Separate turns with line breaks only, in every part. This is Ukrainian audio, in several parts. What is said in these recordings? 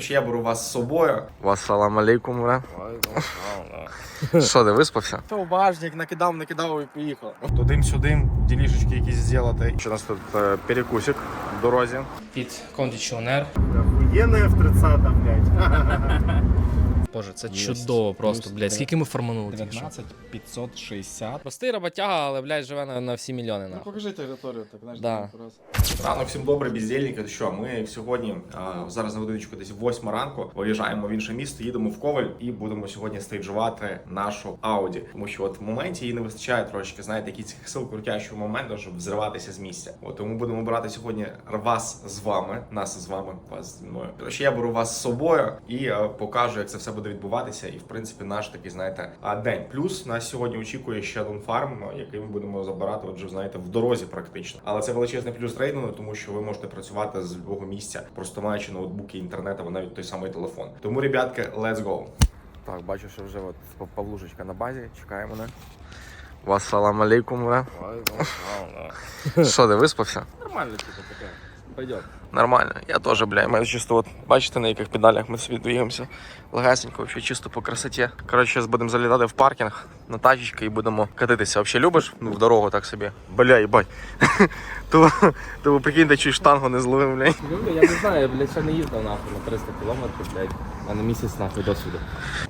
Коротше, я беру вас з собою. Вассалам алейкум, бля. Що, ти виспався?
Це уважник, накидав, накидав і поїхав.
Тудим-сюдим, ділішечки якісь зробити. Що у нас тут е, перекусик в дорозі.
під кондиціонер.
Охуєнне F30, блядь.
Боже, це чудово просто, блядь. Скільки ми форманули тільки що?
19 560.
Простий роботяга, але, блядь, живе на, на всі мільйони.
Ну,
нахуй.
покажи територію, так, знаєш,
Да.
раз.
Ранок всім добре, бездельники. Що ми сьогодні а, зараз на годиночку десь 8 ранку виїжджаємо в інше місто, їдемо в Коваль і будемо сьогодні стейджувати нашу Ауді. Тому що от в моменті їй не вистачає трошки, знаєте, якісь сил крутящого моменту, щоб взриватися з місця. От тому будемо брати сьогодні вас з вами, нас з вами, вас зі мною. Коротше, я беру вас з собою і е, покажу, як це все буде відбуватися. І в принципі, наш такий, знаєте, день. Плюс нас сьогодні очікує ще один фарм, який ми будемо забирати, отже, знаєте, в дорозі практично. Але це величезний плюс трейдингу, тому що ви можете працювати з любого місця, просто маючи ноутбуки, інтернет або навіть той самий телефон. Тому, ребятки, let's go! Так, бачу, що вже от Павлушечка на базі, чекає мене. Вассалам алейкум, бля. Що, ти виспався?
Нормально, типу, таке. Пойдет.
Нормально. Я теж, бля, ми чисто от бачите, на яких педалях ми собі двигаємося. Легасенько, взагалі, чисто по красоті. Коротше, зараз будемо залітати в паркінг на тачечки і будемо катитися. Взагалі любиш? Ну, в дорогу так собі. Бля, їбать. То, то прикиньте, чуть штангу не зловив, блядь.
Я не знаю, я, блядь, ще не їздив нахуй на 300 кілометрів, блядь. А на місяць нахуй досвіду.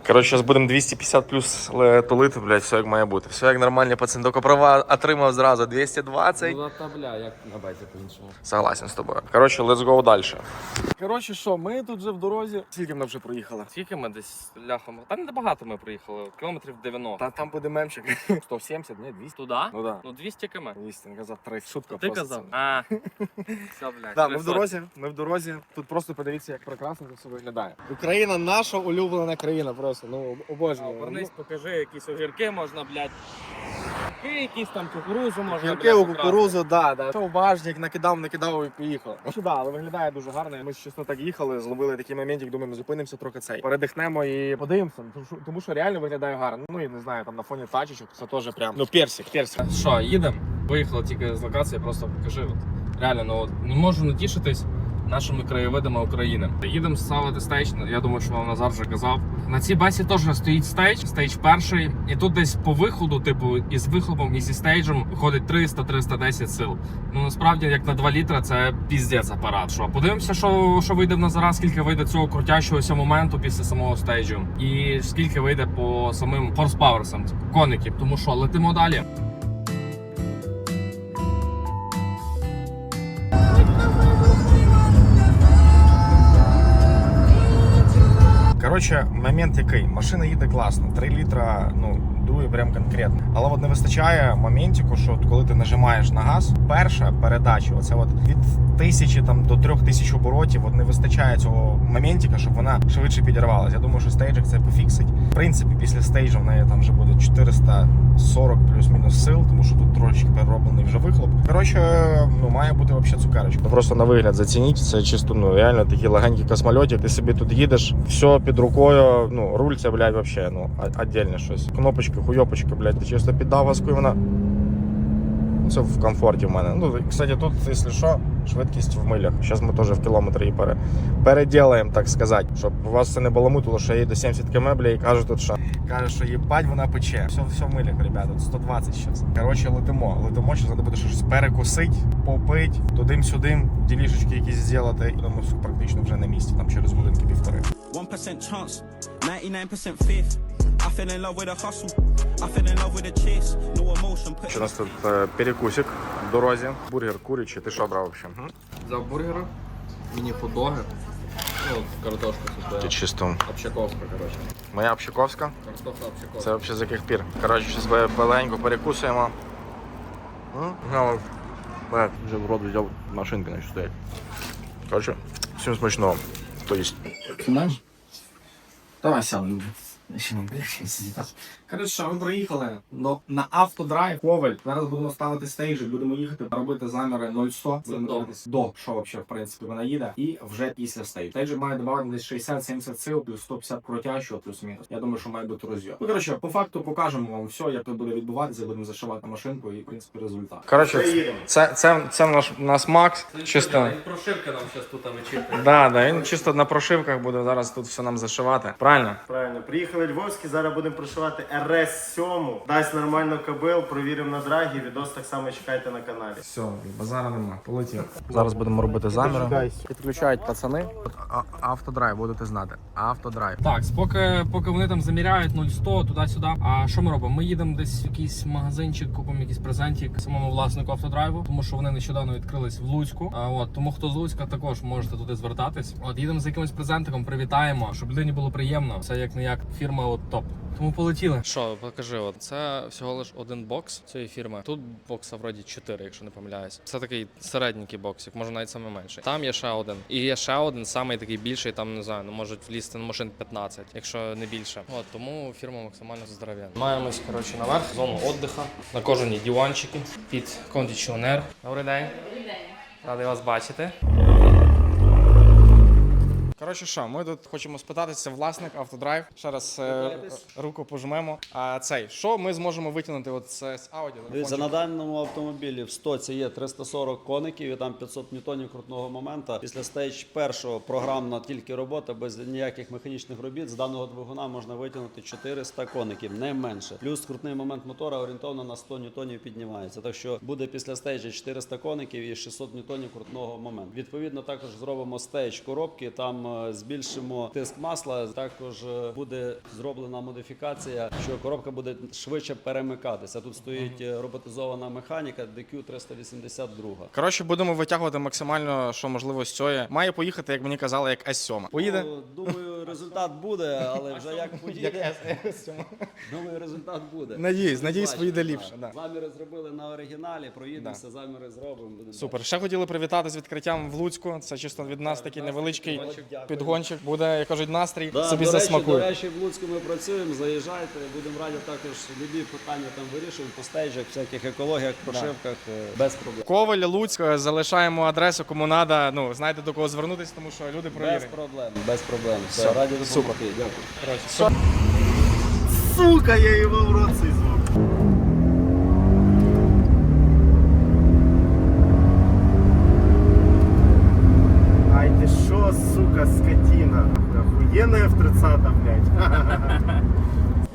Коротше, зараз будемо 250 плюс тулити, блядь, все як має бути. Все як нормальний пацан. Тільки права отримав зразу 220.
Ну, та, бля, як на базі по-іншому.
Согласен з тобою. Коротше, let's go далі.
Коротше, що, ми тут вже в дорозі. Скільки ми вже проїхали?
Скільки ми десь ляхом? Та не багато ми приїхали, кілометрів 90.
Та там буде мемчик. 170, ні, 200.
Туди?
Ну да.
Ну 200 км.
200, казав 30. Шутка
Ти
просто.
Казав?
це.
А, все, блядь.
Да, ми в дорозі, ми в дорозі. Тут просто подивіться, як прекрасно це все виглядає. Україна наша улюблена країна, просто ну обожнюю.
Обернись, покажи, якісь огірки можна, блядь. Огірки, якісь там кукурузу можна,
Гірки у кукурузу, да, да. Що важник, накидав, накидав і поїхав. Ну, да, але виглядає дуже гарно. Ми ж чесно так їхали, зловили такий моментик, думаємо, зупинимося трохи цей. Передихнемо і подивимося, тому що, тому що реально виглядає гарно. Ну і не знаю, там на фоні тачечок це теж прям. Ну персик, персик.
Що, їдемо? Виїхали тільки з локації, просто покажи. От. Реально, ну от, не можу натішитись нашими краєвидами України. Їдемо ставити стейдж, я думаю, що вам Назар вже казав. На цій бесі теж стоїть стейдж, стейдж перший. І тут десь по виходу, типу, із вихлопом і зі стейджем виходить 300-310 сил. Ну насправді, як на 2 літра, це піздець апарат. Що подивимося, що, що вийде в Назара, скільки вийде цього крутящогося моменту після самого стейджу, і скільки вийде по самим форспаверсам, коників. Тому що летимо далі.
Коротше, момент який? Машина їде класно, 3 літра, ну, дує прям конкретно. Але от не вистачає моментику, що от коли ти нажимаєш на газ, перша передача, оце от від тисячі там до трьох тисяч оборотів, от не вистачає цього моментика, щоб вона швидше підірвалася. Я думаю, що стейджик це пофіксить. В принципі, після стейджу в неї там вже буде 440 плюс-мінус сил, тому що тут трошечки перероблений вже вихлоп. Коротше, ну має бути взагалі цукерочка. Просто на вигляд зацініть. Це чисто ну реально такі легенькі космольоті. Ти собі тут їдеш, все під рукою. Ну руль це, блядь, вообще, ну отдельне щось. Кнопочки, хуйопочки, блядь, ти чисто піддав газку і вона. Це в комфорті в мене. Ну, кстати, тут, якщо що, швидкість в милях. Зараз ми теж в кілометрі її пере... переділаємо, так сказати. Щоб у вас це не баламутило, що я їду 70 км, і кажуть тут, що каже, що їбать вона пече. Все, все в милях, ребята, 120 зараз. Коротше, летимо. Летимо, що треба буде щось перекусити, попити, тудим-сюдим, ділішечки якісь зробити. І практично вже на місці, там через годинки півтори.
1% chance, 99% faith. I fell in love with a hustle.
Що у нас тут е, перекусик в дорозі. Бургер курячий. Ти що брав взагалі?
Взяв бургера, міні-хот-доги. Ну, картошка
Ти
сюди.
чисто.
Общаковська, коротше.
Моя общаковська.
Картошка общаковська.
Це взагалі з яких пір? Коротше, зараз маленько перекусуємо. М? Ну, блядь, Вже в рот взяв машинки наче стоять. Коротше, всім смачного. То есть.
Знаєш? Давай сядемо.
Коротше, ми приїхали до, на автодрайв Коваль. Зараз будемо ставити стейджі, будемо їхати робити заміри 0100. Будемо
до.
що взагалі, в принципі, вона їде. І вже після стейджу. Стейджі має давати десь 60-70 сил, плюс 150 крутящого, плюс-мінус. Я думаю, що має бути розйом. Ну, коротше, по факту покажемо вам все, як тут буде відбуватися, будемо зашивати машинку і, в принципі, результат. Коротше, це, це, це наш, наш Макс. Чисто.
Прошивка нам зараз тут вичитує.
Да, да, він чисто на прошивках буде зараз тут все нам зашивати. Правильно?
Правильно, приїхали Львовські, зараз будемо прошивати РС-7. Дасть нормально кабел, провіримо на драгі. Відос так само чекайте на каналі.
Все, базара нема, полетів. Зараз будемо робити заміри. Підключають пацани. Автодрайв, будете знати. Автодрайв.
Так, поки, поки вони там заміряють 0-100 туди-сюди. А що ми робимо? Ми їдемо десь в якийсь магазинчик, купимо якийсь презентик самому власнику автодрайву, тому що вони нещодавно відкрились в Луцьку. А, от тому хто з Луцька також можете туди звертатись. От їдемо з якимось презентиком, привітаємо, щоб людині було приємно. Це як не як фірма от топ. Тому полетіли. Що, покажи, от це всього лиш один бокс цієї фірми. Тут бокса вроді 4, якщо не помиляюсь. Це такий середненький боксик, може навіть саме менший. Там є ще один. І є ще один, самий такий більший, там не знаю, ну можуть влізти на машин 15, якщо не більше. От тому фірма максимально здоров'яна. Маємось коротше наверх, зону віддиха, на кожній диванчики під кондиціонер. Добрий день. Добрий день. Радий вас бачити.
Коротше, що, ми тут хочемо спитатися власник автодрайв. Ще раз е, руку пожмемо. А цей, що ми зможемо витягнути от з, з аудіо?
Дивіться, на даному автомобілі в стоці є 340 коників і там 500 ньютонів крутного моменту. Після стейдж першого програмна тільки робота без ніяких механічних робіт. З даного двигуна можна витягнути 400 коників, не менше. Плюс крутний момент мотора орієнтовно на 100 ньютонів піднімається. Так що буде після стейджа 400 коників і 600 ньютонів крутного моменту. Відповідно, також зробимо стейдж коробки. Там збільшимо тиск масла. Також е, буде зроблена модифікація, що коробка буде швидше перемикатися. Тут стоїть е, роботизована механіка DQ 382.
Коротше, будемо витягувати максимально, що можливо з цього. Має поїхати, як мені казали, як С7. Поїде?
Ну, думаю, результат буде, але вже як поїде, думаю, результат буде.
Надіюсь, надіюсь,
Бачите,
поїде
так.
ліпше. Да.
Заміри зробили на оригіналі, проїдемося, заміри зробимо. будемо
Супер. Ще хотіли привітати з відкриттям в Луцьку. Це чисто від нас такий невеличкий
Підгончик, дякую.
підгончик. Буде, як кажуть, настрій.
Да,
Собі
до речі,
засмакує.
до речі, в Луцьку ми працюємо, заїжджайте, будемо раді також любі питання там вирішуємо по стейджах, всяких екологіях, прошивках, е, без проблем.
Коваль, Луцьк, залишаємо адресу, кому треба. Ну, знаєте до кого звернутися, тому що люди
Без
провірять.
проблем, без проблем. Все, раді
супер.
допомогти. Дякую.
Сука, я його в рот цей звук. Ай ти що, сука, скотина. Охуєнна F30, блядь.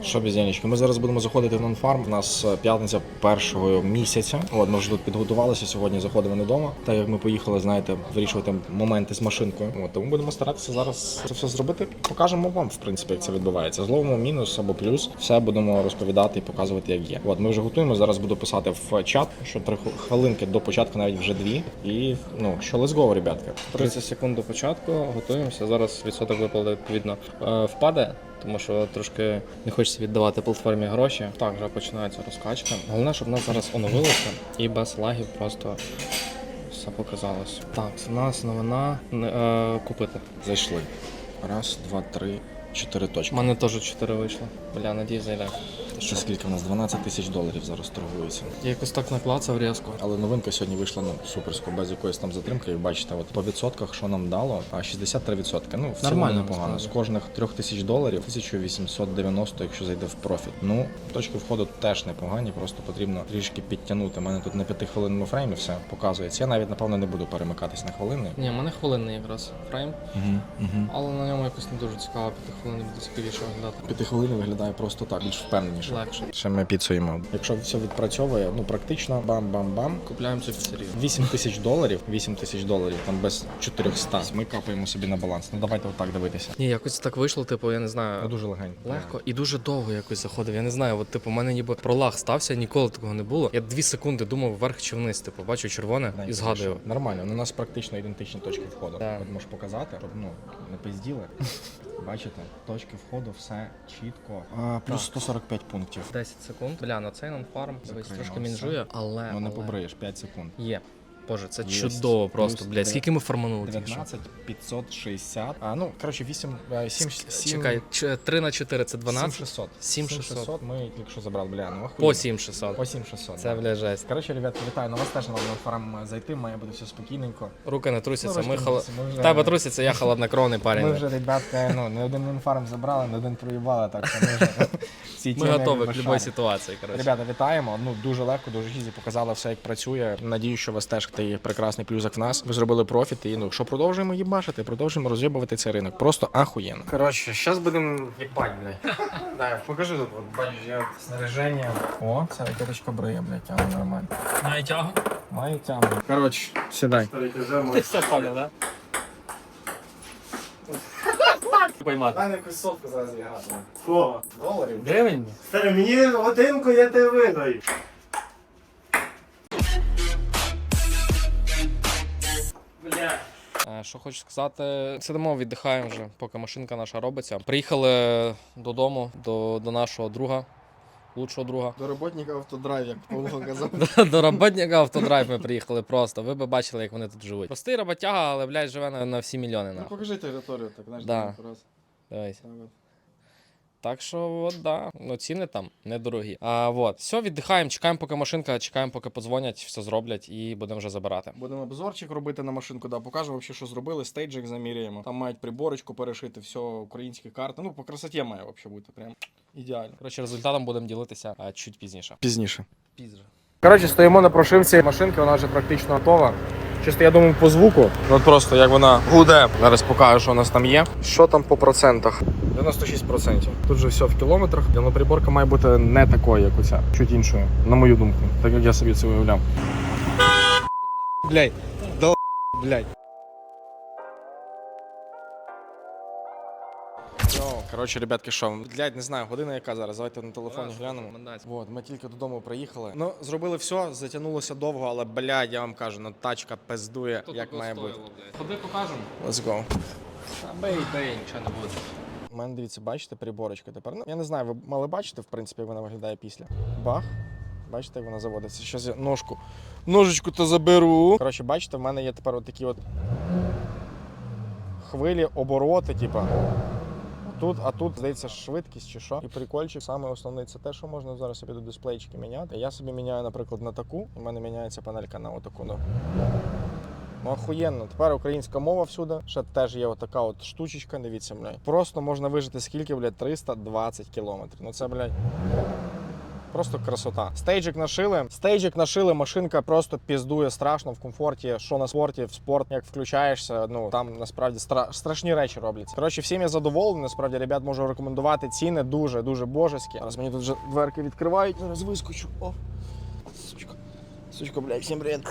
Що, бізянечки, ми зараз будемо заходити в нонфарм. У нас е, п'ятниця першого місяця. От ми вже тут підготувалися. Сьогодні заходимо не вдома. Так як ми поїхали, знаєте, вирішувати моменти з машинкою. От тому будемо старатися зараз це все зробити. Покажемо вам, в принципі, як це відбувається. Зловимо мінус або плюс. Все будемо розповідати і показувати, як є. От ми вже готуємо. Зараз буду писати в чат, що три хвилинки до початку, навіть вже дві. І ну що, let's go, ребятки.
30 секунд до початку, готуємося. Зараз відсоток виплати відповідно е, впаде, тому що трошки не хочеться віддавати платформі гроші. Так, вже починається розкачка. Головне, щоб нас зараз оновилося і без лагів просто все показалось. Так, у нас новина е, купити.
Зайшли. Раз, два, три, чотири точки.
У мене теж чотири вийшло. Бля, надій зайде.
Це скільки в нас? 12 тисяч доларів зараз торгується.
Я якось так наклацав різко.
Але новинка сьогодні вийшла ну суперсько, без якоїсь там затримки. Як бачите, от по відсотках, що нам дало, а 63 відсотки. Ну в
Нормально,
непогано. З кожних 3 тисяч доларів 1890, якщо зайде в профіт. Ну точки входу теж непогані, просто потрібно трішки підтягнути. У мене тут на 5 хвилинному фреймі все показується. Я навіть напевно не буду перемикатись на хвилини.
Ні, в мене хвилинний якраз фрейм,
Угу, угу.
але на ньому якось не дуже цікаво, п'яти хвилин буде цікавіше виглядати.
П'яти хвилин виглядає просто так, більш впевненіше.
Легше.
Ще ми підсуємо. Якщо все відпрацьовує, ну практично бам-бам-бам.
Купляємо цю піцерію.
8 тисяч доларів, 8 тисяч доларів, там без 400. Ми капаємо собі на баланс. Ну давайте отак дивитися.
Ні, якось так вийшло, типу, я не
Ну,
знаю.
дуже легенько.
Легко і дуже довго якось заходив. Я не знаю, от типу, у мене ніби пролаг стався, ніколи такого не було. Я дві секунди думав вверх чи вниз, типу, бачу червоне і згадую.
Нормально, ну, у нас практично ідентичні точки входу.
Так.
От можеш показати, щоб ну не пизділи. Бачите, точки входу, все чітко. А, плюс 145 пунктів.
10 секунд. Бля, на цей нонфарм дивись,
Закриємо
трошки мінжує, але.
Ну не
але
побриєш 5 секунд.
Є. Боже, це
Єсть.
чудово просто,
Плюс
блядь. Скільки ми форманули тільки що?
19 560. А, ну, коротше, 8, 7, 7,
Чекай, 3 на 4 це 12?
7600.
7600.
ми тільки що забрали, бля, ну
По 7600.
По 7600.
Це,
да.
бля, жесть.
Коротше, ребятки, вітаю, на вас теж на фарм зайти, має бути все спокійненько.
Руки не трусяться,
Ну,
ми хол...
ми вже-
Тебе трусяться, я холоднокровний парень.
Ми вже, ребятка, ну, не один інфарм забрали, не один проїбали, так що ми вже всі
Ми готові к будь-якій ситуації, коротше.
Ребята, вітаємо. Ну дуже легко, дуже ізі, показали все, як працює. Надію, що вас теж такий прекрасний плюсик в нас. Ви зробили профіт. І ну що продовжуємо їбашити, продовжуємо роз'єбувати цей ринок. Просто ахуєнно. Коротше, зараз будемо їбать, блядь. Да, покажи тут, от бачиш, я снаряження. О, це ракеточка бриє, блядь, тягне нормально.
Має тягу?
Має тягну. Коротше, сідай.
Ти все понял, да? Поймати.
Мене якусь сотку зараз зіграти.
О,
Доларів.
Гривень?
Старий, мені годинку, я тебе виграю.
Що хочу сказати, сидимо, віддихаємо вже, поки машинка наша робиться. Приїхали додому до, до нашого друга, лучшого друга.
До роботника автодрайв, як Павло казав.
До роботника автодрайв ми приїхали просто. Ви б бачили, як вони тут живуть. Простий роботяга, але, блядь, живе на, на всі мільйони.
Ну
Нахуй.
покажи територію, так знаєш,
Да.
раз. Так от.
Так що, от, да. Ну, ціни там недорогі. А, от. Все, віддихаємо, чекаємо, поки машинка, чекаємо, поки подзвонять, все зроблять і будемо вже забирати.
Будемо обзорчик робити на машинку, да, покажемо, що зробили, стейджик заміряємо. Там мають приборочку перешити, все, українські карти. Ну, по красоті має взагалі бути. Прям ідеально.
Коротше, результатом будемо ділитися а, чуть пізніше.
Пізніше.
Пізніше.
Коротше, стоїмо на прошивці машинки, вона вже практично готова. Чисто я думаю по звуку. От просто як вона гуде. Зараз покажу, що у нас там є. Що там по процентах? 96%. Тут же все в кілометрах. Але приборка має бути не такою, як оця, чуть іншою, на мою думку, так як я собі це уявляв. Блять, да блять. Коротше, ребятки, що, блядь, не знаю, година яка зараз. Давайте на телефоні глянемо. Вот, ми тільки додому приїхали. Ну, зробили все, затягнулося довго, але блядь, я вам кажу, ну тачка пиздує, як має бути.
Ходи покажемо.
Let's go.
Бей, бей, нічого не буде.
У мене дивіться, бачите, приборочка тепер. Ну, я не знаю, ви мали бачити, в принципі, як вона виглядає після. Бах. Бачите, як вона заводиться. Щас я ножку. Ножичку то заберу. Коротше, бачите, в мене є тепер от такі от хвилі, обороти, типа. Тут, а тут, здається, швидкість чи що. І прикольчик, саме основний це те, що можна зараз собі до дисплейчики міняти. Я собі міняю, наприклад, на таку, і в мене міняється панелька на отаку. Ну. Ну, охуєнно. Тепер українська мова всюди. Ще теж є отака от штучечка, дивіться, блядь. Просто можна вижити скільки, блядь, 320 кілометрів. Ну це, блядь. Просто красота. Стейджик нашили. Стейджик нашили, машинка просто піздує страшно в комфорті. Що на спорті, в спорт, як включаєшся, ну там насправді стра- страшні речі робляться. Коротше, всім я задоволений. Насправді, ребят, можу рекомендувати ціни дуже дуже божеські. Зараз мені тут вже дверки відкривають. Зараз вискочу. О, сучка. Сучка, блядь, всім привіт.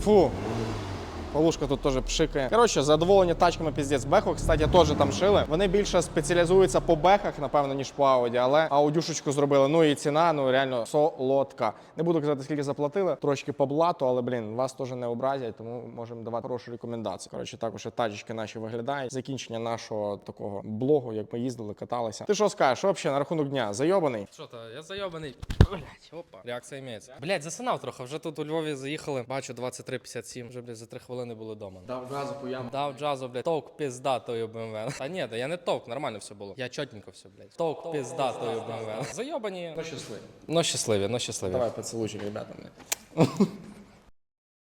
Фу. Полушка тут теж пшикає. Коротше, задоволення тачками піздець. Беху, кстати, теж там шили. Вони більше спеціалізуються по бехах, напевно, ніж по ауді, але аудюшечку зробили. Ну і ціна, ну реально солодка. Не буду казати, скільки заплатили. Трошки по блату, але блін, вас теж не образять, тому можемо давати хорошу рекомендацію. Коротше, також і тачечки наші виглядають. Закінчення нашого такого блогу, як ми їздили, каталися. Ти що скажеш? Взагалі на рахунок дня? Зайобаний?
Що то, я зайобаний. Блять, опа. Реакція імеється. Блять, засинав трохи. Вже тут у Львові заїхали. Бачу 23.57. Вже, блядь, за 3 хвилини були вдома.
Дав джазу по яму.
Дав джазу, блядь, товк піздатою БМВ. Та ні, та я не товк, нормально все було. Я чотненько все, блядь. Товк піздатою БМВ. Зайобані.
Ну щасливі.
Ну щасливі, ну щасливі.
Давай поцілуйчик, ребята.